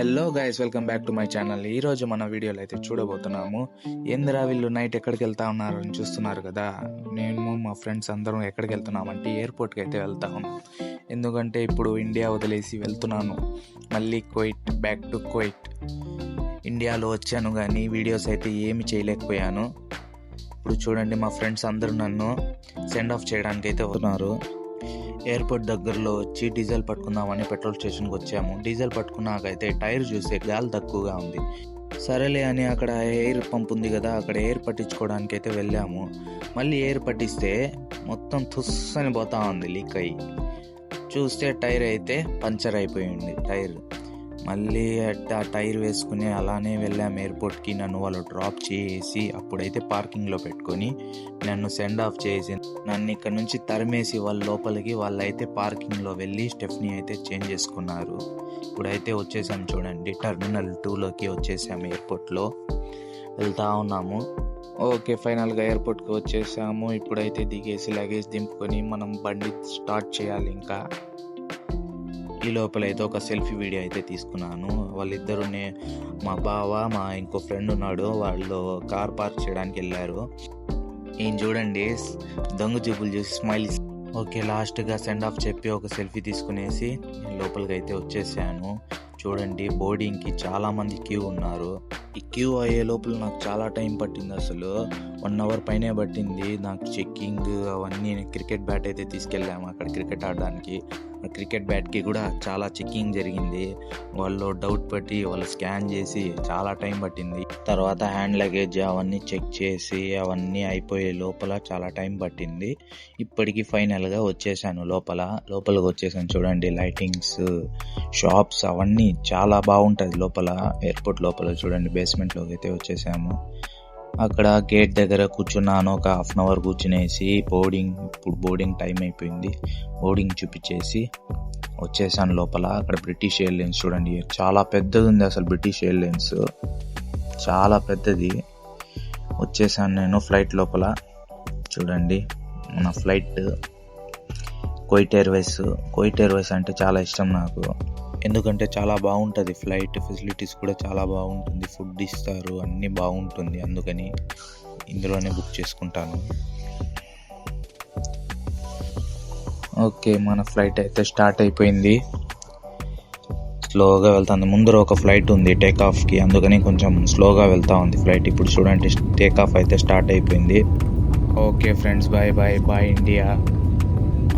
Hello guys welcome back to my channel ఈ రోజు మన వీడియోలో అయితే చూడబోతున్నాము. ఏందిరా వీళ్ళు నైట్ ఎక్కడికి వెళ్తా ఉన్నారని చూస్తున్నారు కదా? నేను మా ఫ్రెండ్స్ అందరం ఎక్కడికి వెళ్తున్నామంటే ఎయిర్పోర్ట్కి అయితే వెళ్తా ఉన్నాం. ఎందుకంటే ఇప్పుడు ఇండియా వదిలేసి వెళ్తున్నాను. మళ్ళీ క్వైట్ బ్యాక్ టు క్వైట్ ఇండియాలో వచ్చాను కానీ వీడియోస్ అయితే ఏమి చేయలేకపోయాను. ఇప్పుడు చూడండి మా ఫ్రెండ్స్ అందరూ నన్ను సెండ్ ఆఫ్ చేయడానికి అయితే వస్తున్నారు. ఎయిర్పోర్ట్ దగ్గరలో వచ్చి డీజిల్ పట్టుకుందామని పెట్రోల్ స్టేషన్కి వచ్చాము. డీజిల్ పట్టుకున్నాకైతే టైర్ చూస్తే గాలి తక్కువగా ఉంది. సరేలే అని అక్కడ ఎయిర్ పంప్ ఉంది కదా అక్కడ ఎయిర్ పట్టించుకోవడానికి అయితే వెళ్ళాము. మళ్ళీ ఎయిర్ పట్టిస్తే మొత్తం తుస్సని పోతా ఉంది లీక్ అయ్యి. చూస్తే టైర్ అయితే పంచర్ అయిపోయింది టైర్. మళ్ళీ ఆ టైర్ వేసుకుని అలానే వెళ్ళాము ఎయిర్పోర్ట్కి నన్ను వాళ్ళు డ్రాప్ చేసి అప్పుడైతే పార్కింగ్లో పెట్టుకొని నన్ను సెండ్ ఆఫ్ చేసి నన్ను ఇక్కడ నుంచి తరిమేసి వాళ్ళ లోపలికి వాళ్ళైతే పార్కింగ్లో వెళ్ళి స్టెఫ్ని అయితే చేంజ్ చేసుకున్నారు. ఇప్పుడైతే వచ్చేసాం చూడండి టర్మినల్ టూలోకి వచ్చేసాము ఎయిర్పోర్ట్లో. వెళ్తా ఉన్నాము. ఓకే ఫైనల్గా ఎయిర్పోర్ట్కి వచ్చేసాము. ఇప్పుడైతే దిగేసి లగేజ్ దింపుకొని మనం బండి స్టార్ట్ చేయాలి ఇంకా. ఈ లోపల అయితే ఒక సెల్ఫీ వీడియో అయితే తీసుకున్నాను. వాళ్ళిద్దరు మా బావ మా ఇంకో ఫ్రెండ్ ఉన్నాడు. వాళ్ళు కార్ పార్క్ చేయడానికి వెళ్ళారు. ఈయన చూడండి దొంగ జబ్బులు చూసి స్మైల్ ఓకే లాస్ట్గా సెండ్ ఆఫ్ చెప్పి ఒక సెల్ఫీ తీసుకునేసి లోపలికి అయితే వచ్చేసాను. చూడండి బోర్డింగ్కి చాలామంది క్యూ ఉన్నారు. ఈ క్యూ అయ్యే లోపల నాకు చాలా టైం పట్టింది అసలు. వన్ అవర్ పైనే పట్టింది. నాకు చెక్కింగ్ అవన్నీ క్రికెట్ బ్యాట్ అయితే తీసుకెళ్ళాము అక్కడ క్రికెట్ ఆడడానికి. క్రికెట్ బ్యాట్కి కూడా చాలా చెక్కింగ్ జరిగింది. వాళ్ళు డౌట్ పట్టి వాళ్ళు స్కాన్ చేసి చాలా టైం పట్టింది. తర్వాత హ్యాండ్ లగేజ్ అవన్నీ చెక్ చేసి అవన్నీ అయిపోయే లోపల చాలా టైం పట్టింది. ఇప్పటికి ఫైనల్గా వచ్చేసాను లోపల. లోపలికి వచ్చేసాను చూడండి లైటింగ్స్ షాప్స్ అవన్నీ చాలా బాగుంటుంది లోపల. ఎయిర్పోర్ట్ లోపల చూడండి బేస్మెంట్లోకి అయితే వచ్చేసాము. అక్కడ గేట్ దగ్గర కూర్చున్నాను. ఒక హాఫ్ అన్ అవర్ కూర్చునేసి బోర్డింగ్ ఇప్పుడు బోర్డింగ్ టైం అయిపోయింది. బోర్డింగ్ చూపించేసి వచ్చేసాను లోపల. అక్కడ బ్రిటిష్ ఎయిర్లైన్స్ చూడండి. చాలా పెద్దది ఉంది అసలు బ్రిటిష్ ఎయిర్లైన్స్ చాలా పెద్దది. వచ్చేసాను నేను ఫ్లైట్ లోపల. చూడండి మన flight Kuwait Airways Kuwait Airways అంటే చాలా ఇష్టం నాకు. ఎందుకంటే చాలా బాగుంటుంది. ఫ్లైట్ ఫెసిలిటీస్ కూడా చాలా బాగుంటుంది. ఫుడ్ ఇస్తారు. అన్నీ బాగుంటుంది. అందుకని ఇందులోనే బుక్ చేసుకుంటాను. ఓకే మన ఫ్లైట్ అయితే స్టార్ట్ అయిపోయింది. స్లోగా వెళ్తుంది ముందర ఒక ఫ్లైట్ ఉంది టేక్ ఆఫ్కి అందుకని కొంచెం స్లోగా వెళ్తా ఉంది ఫ్లైట్. ఇప్పుడు చూడండి టేక్ ఆఫ్ అయితే స్టార్ట్ అయిపోయింది. Okay friends bye bye bye India.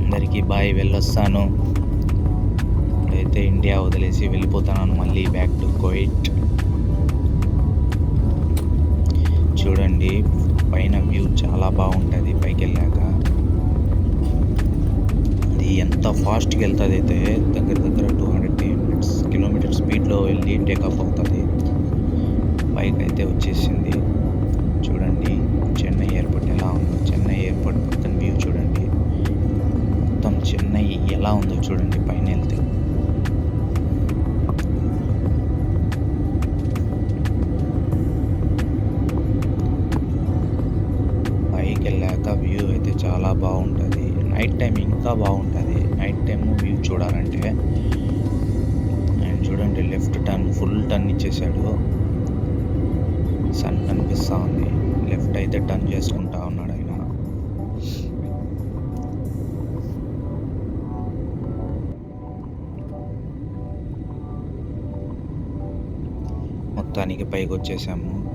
అందరికీ బాయ్ వెళ్ళొస్తాను. అయితే ఇండియా వదిలేసి వెళ్ళిపోతున్నాను మళ్ళీ బ్యాక్ టు కోయిట్ చూడండి పైన వ్యూ చాలా బాగుంటుంది పైకి వెళ్ళాక అది ఎంత ఫాస్ట్గా వెళ్తుంది అయితే దగ్గర దగ్గర టూ హండ్రెడ్ కిలోమీటర్స్ కిలోమీటర్ స్పీడ్లో వెళ్ళి టేకాఫ్ అవుతుంది. పైకి అయితే వచ్చేసింది. చూడండి చెన్నై ఎయిర్పోర్ట్ ఎలా ఉందో చెన్నై ఎయిర్పోర్ట్ పక్కన వ్యూ చూడండి. మొత్తం చెన్నై ఎలా ఉందో చూడండి పైన వెళ్తే. ఇంకా బాగుంటుంది. నైట్ టైం వ్యూ చూడాలంటే. ఆయన చూడండి లెఫ్ట్ టర్న్ ఫుల్ టర్న్ ఇచ్చేసాడు. సన్ కనిపిస్తూ ఉంది. లెఫ్ట్ అయితే టర్న్ చేసుకుంటా ఉన్నాడు ఆయన. మొత్తానికి పైకి వచ్చేసాము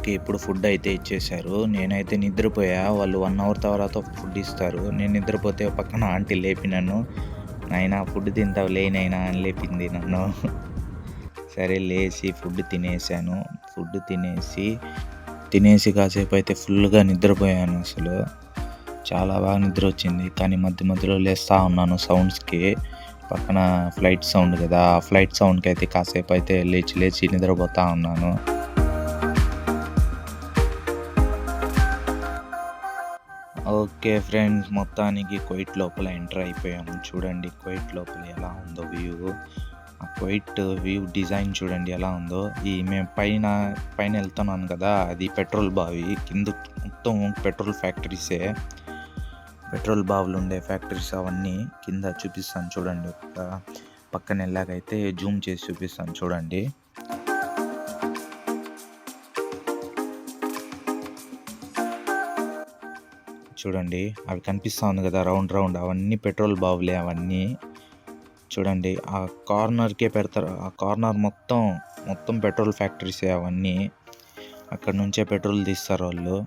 వాళ్ళకి ఇప్పుడు ఫుడ్ అయితే ఇచ్చేశారు. నేనైతే నిద్రపోయా. వాళ్ళు వన్ అవర్ తర్వాత ఫుడ్ ఇస్తారు. నేను నిద్రపోతే పక్కన ఆంటీ లేపినాను అయినా నాయనా ఫుడ్ తింటావు లేనైనా అని లేపింది నన్ను. సరే లేచి ఫుడ్ తినేసాను ఫుడ్ తినేసి తినేసి కాసేపు అయితే ఫుల్గా నిద్రపోయాను అసలు. చాలా బాగా నిద్ర వచ్చింది. కానీ మధ్య మధ్యలో లేస్తూ ఉన్నాను సౌండ్స్కి పక్కన ఫ్లైట్ సౌండ్ కదా. ఆ ఫ్లైట్ సౌండ్కి అయితే కాసేపు అయితే లేచి లేచి నిద్రపోతూ ఉన్నాను. ఓకే ఫ్రెండ్స్ మొత్తానికి క్వైట్ లోపల ఎంటర్ అయిపోయాము. చూడండి క్వైట్ లోపల ఎలా ఉందో వ్యూ. ఆ క్వైట్ వ్యూ డిజైన్ చూడండి ఎలా ఉందో. ఈ మేము పైన పైన వెళ్తున్నాను కదా అది పెట్రోల్ బావి. కింద మొత్తం పెట్రోల్ ఫ్యాక్టరీసే. పెట్రోల్ బావులు ఉండే ఫ్యాక్టరీస్ అవన్నీ కింద చూపిస్తాను చూడండి. ఒక పక్కన వెళ్ళాకైతే జూమ్ చేసి చూపిస్తాను చూడండి. చూడండి. అవి కనిపిస్తూ ఉంది కదా రౌండ్ రౌండ్. అవన్నీ పెట్రోల్ బావులే అవన్నీ. చూడండి ఆ కార్నర్కే పెడతారు. ఆ కార్నర్ మొత్తం మొత్తం పెట్రోల్ ఫ్యాక్టరీసే అవన్నీ. అక్కడ నుంచే పెట్రోల్ తీస్తారు వాళ్ళు.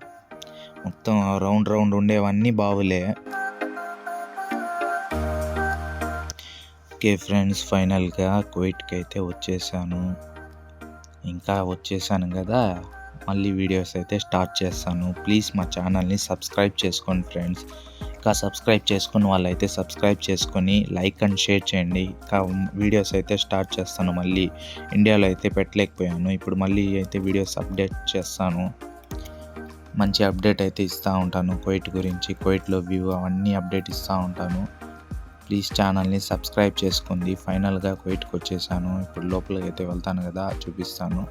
మొత్తం ఆ రౌండ్ రౌండ్ ఉండేవన్నీ బావులే. ఓకే ఫ్రెండ్స్ ఫైనల్గా కువైట్కి అయితే వచ్చేసాను. ఇంకా వచ్చేసాను కదా. మళ్ళీ వీడియోస్ అయితే స్టార్ట్ చేస్తాను. ప్లీజ్ మా ఛానల్ని సబ్స్క్రైబ్ చేసుకోండి ఫ్రెండ్స్. ఇంకా సబ్స్క్రైబ్ చేసుకున్న వాళ్ళైతే సబ్స్క్రైబ్ చేసుకొని లైక్ అండ్ షేర్ చేయండి. ఇంకా వీడియోస్ అయితే స్టార్ట్ చేస్తాను. మళ్ళీ ఇండియాలో అయితే పెట్టలేకపోయాను. ఇప్పుడు మళ్ళీ అయితే వీడియోస్ అప్డేట్ చేస్తాను. మంచి అప్డేట్ అయితే ఇస్తూ ఉంటాను. కోయిట్ గురించి కోయిట్లో వ్యూ అవన్నీ అప్డేట్ ఇస్తూ ఉంటాను. ప్లీజ్ ఛానల్ని సబ్స్క్రైబ్ చేసుకుంది. ఫైనల్గా కోయిట్కి వచ్చేసాను. ఇప్పుడు లోపలికి అయితే వెళ్తాను కదా చూపిస్తాను.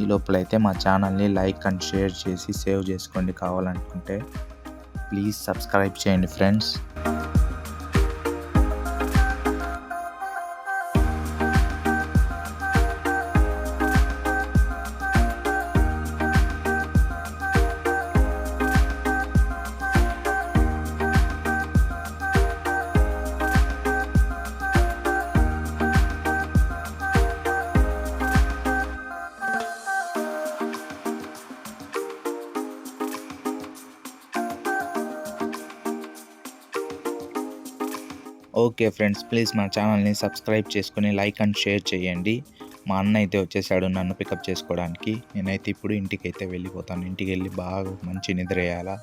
ఈ లోపల అయితే మా ఛానల్ని లైక్ అండ్ షేర్ చేసి సేవ్ చేసుకోండి కావాలనుకుంటే. ప్లీజ్ సబ్స్క్రైబ్ చేయండి ఫ్రెండ్స్. ఓకే ఫ్రెండ్స్ ప్లీజ్ మా ఛానల్ని సబ్స్క్రైబ్ చేసుకుని లైక్ అండ్ షేర్ చేయండి. మా అన్న అయితే వచ్చేసాడు నన్ను పికప్ చేసుకోవడానికి. నేనైతే ఇప్పుడు ఇంటికి అయితే వెళ్ళిపోతాను. ఇంటికి వెళ్ళి బాగా మంచి నిద్ర వేయాలా?